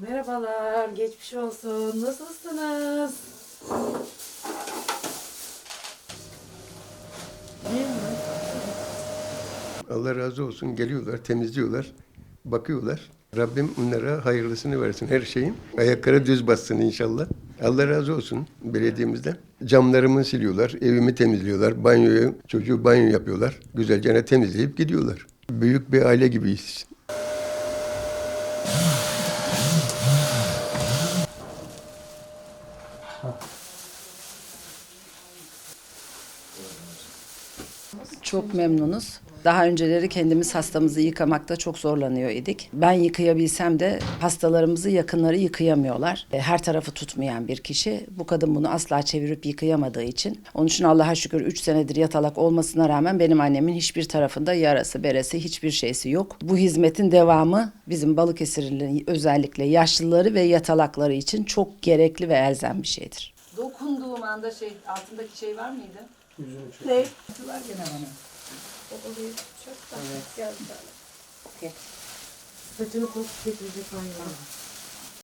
Merhabalar, geçmiş olsun. Nasılsınız? Allah razı olsun geliyorlar, temizliyorlar, bakıyorlar. Rabbim onlara hayırlısını versin her şeyin. Ayakları düz bassın inşallah. Allah razı olsun belediyemizden. Camlarımı siliyorlar, evimi temizliyorlar, banyoyu, çocuğu banyo yapıyorlar. Güzelce temizleyip gidiyorlar. Büyük bir aile gibiyiz. Çok memnunuz. Daha önceleri kendimiz hastamızı yıkamakta çok zorlanıyor idik. Ben yıkayabilsem de hastalarımızı yakınları yıkayamıyorlar. E, Her tarafı tutmayan bir kişi. Bu kadın bunu asla çevirip yıkayamadığı için. Onun için Allah'a şükür 3 senedir yatalak olmasına rağmen benim annemin hiçbir tarafında yarası, beresi, hiçbir şeysi yok. Bu hizmetin devamı bizim Balıkesirlilerin özellikle yaşlıları ve yatalakları için çok gerekli ve elzem bir şeydir. Dokunduğum anda şey altındaki şey var mıydı? Ne? Var gene bana. ちょっと入っちゃうから。